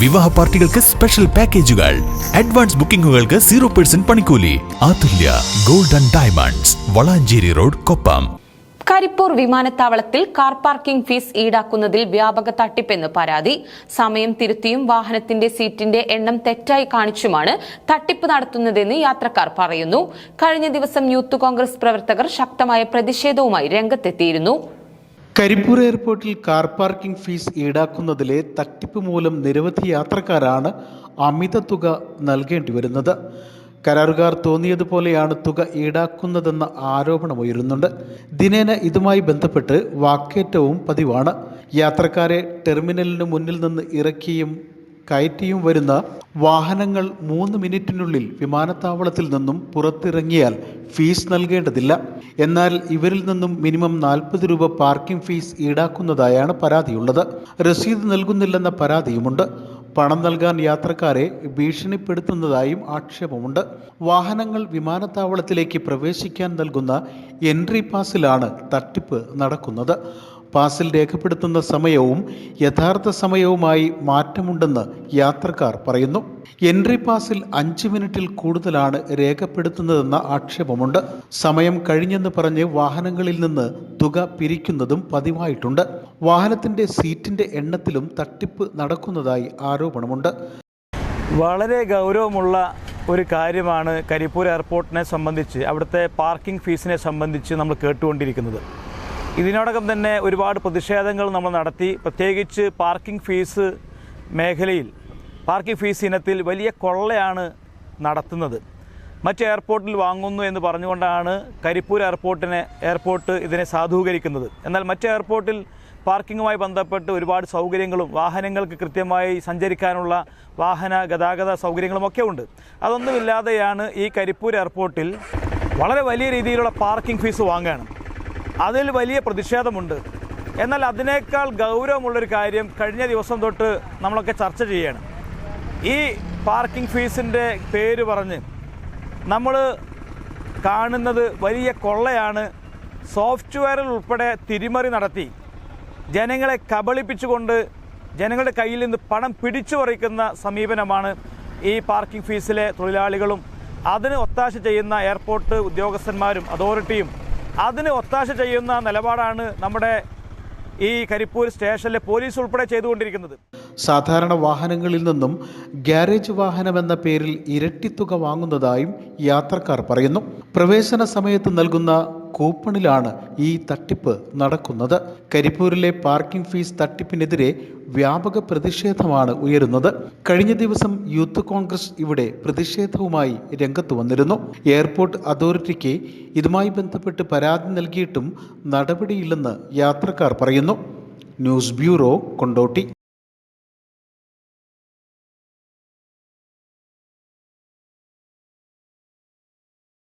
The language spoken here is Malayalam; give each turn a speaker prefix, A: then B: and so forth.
A: വിവാഹ പാർട്ടികൾക്ക് സ്പെഷ്യൽ പാക്കേജുകൾ അഡ്വാൻസ് ബുക്കിംഗുകൾക്ക് സീറോ പെർസെന്റ് പണിക്കൂലി. Athulya golden diamonds Valanchery road Koppam.
B: Karipur വിമാനത്താവളത്തിൽ കാർ പാർക്കിംഗ് ഫീസ് ഈടാക്കുന്നതിൽ വ്യാപക തട്ടിപ്പെന്ന് പരാതി. സമയം തിരുത്തിയും വാഹനത്തിന്റെ സീറ്റിന്റെ എണ്ണം തെറ്റായി കാണിച്ചുമാണ് തട്ടിപ്പ് നടത്തുന്നതെന്ന് യാത്രക്കാർ പറയുന്നു. കഴിഞ്ഞ ദിവസം യൂത്ത് കോൺഗ്രസ് പ്രവർത്തകർ ശക്തമായ പ്രതിഷേധവുമായി രംഗത്തെത്തിയിരുന്നു.
C: കരിപ്പൂർ എയർപോർട്ടിൽ കാർ പാർക്കിംഗ് ഫീസ് ഈടാക്കുന്നതിലെ തട്ടിപ്പ് മൂലം നിരവധി യാത്രക്കാരാണ് അമിത തുക നൽകേണ്ടി വരുന്നത്. കരാറുകാർ തോന്നിയതുപോലെയാണ് തുക ഈടാക്കുന്നതെന്ന ആരോപണമുയരുന്നുണ്ട് ദിനേന ഇതുമായി ബന്ധപ്പെട്ട് വാക്കേറ്റവും പതിവാണ്. യാത്രക്കാരെ ടെർമിനലിന് മുന്നിൽ നിന്ന് ഇറക്കിയും കയറ്റിയും വരുന്ന വാഹനങ്ങൾ മൂന്ന് മിനിറ്റിനുള്ളിൽ വിമാനത്താവളത്തിൽ നിന്നും പുറത്തിറങ്ങിയാൽ ഫീസ് നൽകേണ്ടതില്ല. എന്നാൽ ഇവരിൽ നിന്നും മിനിമം നാൽപ്പത് രൂപ പാർക്കിംഗ് ഫീസ് ഈടാക്കുന്നതായാണ് പരാതിയുള്ളത്. രസീത് നൽകുന്നില്ലെന്ന പരാതിയുമുണ്ട്. പണം നൽകാൻ യാത്രക്കാരെ ഭീഷണിപ്പെടുത്തുന്നതായും ആക്ഷേപമുണ്ട്. വാഹനങ്ങൾ വിമാനത്താവളത്തിലേക്ക് പ്രവേശിക്കാൻ നൽകുന്ന എൻട്രി പാസിലാണ് തട്ടിപ്പ് നടക്കുന്നത്. പാസിൽ രേഖപ്പെടുത്തുന്ന സമയവും യഥാർത്ഥ സമയവുമായി മാറ്റമുണ്ടെന്ന് യാത്രക്കാർ പറയുന്നു. എൻട്രി പാസിൽ അഞ്ച് മിനിറ്റിൽ കൂടുതലാണ് രേഖപ്പെടുത്തുന്നതെന്ന ആക്ഷേപമുണ്ട്. സമയം കഴിഞ്ഞെന്ന് പറഞ്ഞ് വാഹനങ്ങളിൽ നിന്ന് തുക പിരിക്കുന്നതും പതിവായിട്ടുണ്ട്. വാഹനത്തിന്റെ സീറ്റിന്റെ എണ്ണത്തിലും തട്ടിപ്പ് നടക്കുന്നതായി ആരോപണമുണ്ട്.
D: വളരെ ഗൗരവമുള്ള ഒരു കാര്യമാണ് കരിപ്പൂർ എയർപോർട്ടിനെ സംബന്ധിച്ച് അവിടുത്തെ പാർക്കിംഗ് ഫീസിനെ സംബന്ധിച്ച് നമ്മൾ കേട്ടുകൊണ്ടിരിക്കുന്നത്. ഇതിനോടകം തന്നെ ഒരുപാട് പ്രതിഷേധങ്ങൾ നമ്മൾ നടത്തി. പ്രത്യേകിച്ച് പാർക്കിംഗ് ഫീസ് മേഖലയിൽ. പാർക്കിംഗ് ഫീസ് ഇനത്തിൽ വലിയ കൊള്ളയാണ് നടത്തുന്നത്. മറ്റ് എയർപോർട്ടിൽ വാങ്ങുന്നു എന്ന് പറഞ്ഞുകൊണ്ടാണ് കരിപ്പൂർ എയർപോർട്ടിനെ എയർപോർട്ട് ഇതിനെ സാധൂകരിക്കുന്നത്. എന്നാൽ മറ്റ് എയർപോർട്ടിൽ പാർക്കിങ്ങുമായി ബന്ധപ്പെട്ട് ഒരുപാട് സൗകര്യങ്ങളും വാഹനങ്ങൾക്ക് കൃത്യമായി സഞ്ചരിക്കാനുള്ള വാഹന ഗതാഗത സൗകര്യങ്ങളുമൊക്കെ ഉണ്ട്. അതൊന്നുമില്ലാതെയാണ് ഈ കരിപ്പൂർ എയർപോർട്ടിൽ വളരെ വലിയ രീതിയിലുള്ള പാർക്കിംഗ് ഫീസ് വാങ്ങുകയാണ്. അതിൽ വലിയ പ്രതിഷേധമുണ്ട്. എന്നാൽ അതിനേക്കാൾ ഗൗരവമുള്ളൊരു കാര്യം കഴിഞ്ഞ ദിവസം തൊട്ട് നമ്മളൊക്കെ ചർച്ച ചെയ്യണം. ഈ പാർക്കിംഗ് ഫീസിന്റെ പേര് പറഞ്ഞ് നമ്മൾ കാണുന്നത് വലിയ കൊള്ളയാണ്. സോഫ്റ്റ്വെയറിൽ ഉൾപ്പെടെ തിരിമറി നടത്തി. ജനങ്ങളെ കബളിപ്പിച്ചുകൊണ്ട് ജനങ്ങളുടെ കയ്യിൽ നിന്ന് പണം പിടിച്ചു പറിക്കുന്ന സമീപനമാണ് ഈ പാർക്കിംഗ് ഫീസിലെ തൊഴിലാളികളും. അതിന് ഒത്താശ ചെയ്യുന്ന എയർപോർട്ട് ഉദ്യോഗസ്ഥന്മാരും അതോറിറ്റിയും അതിന് ഒത്താശ ചെയ്യുന്ന നിലപാടാണ് നമ്മുടെ ഈ കരിപ്പൂർ സ്റ്റേഷനിലെ പോലീസ് ഉൾപ്പെടെ ചെയ്തുകൊണ്ടിരിക്കുന്നത്.
C: സാധാരണ വാഹനങ്ങളിൽ നിന്നും ഗ്യാരേജ് വാഹനം എന്ന പേരിൽ ഇരട്ടി തുക വാങ്ങുന്നതായും യാത്രക്കാർ പറയുന്നു. പ്രവേശന സമയത്ത് നൽകുന്ന കൂപ്പണിലാണ് ഈ തട്ടിപ്പ് നടക്കുന്നത്. കരിപ്പൂരിലെ പാർക്കിംഗ് ഫീസ് തട്ടിപ്പിനെതിരെ വ്യാപക പ്രതിഷേധമാണ് ഉയരുന്നത്. കഴിഞ്ഞ ദിവസം യൂത്ത് കോൺഗ്രസ് ഇവിടെ പ്രതിഷേധവുമായി രംഗത്ത് വന്നിരുന്നു. എയർപോർട്ട് അതോറിറ്റിക്ക് ഇതുമായി ബന്ധപ്പെട്ട് പരാതി നൽകിയിട്ടും നടപടിയില്ലെന്ന് യാത്രക്കാർ പറയുന്നു. News bureau Kondotty.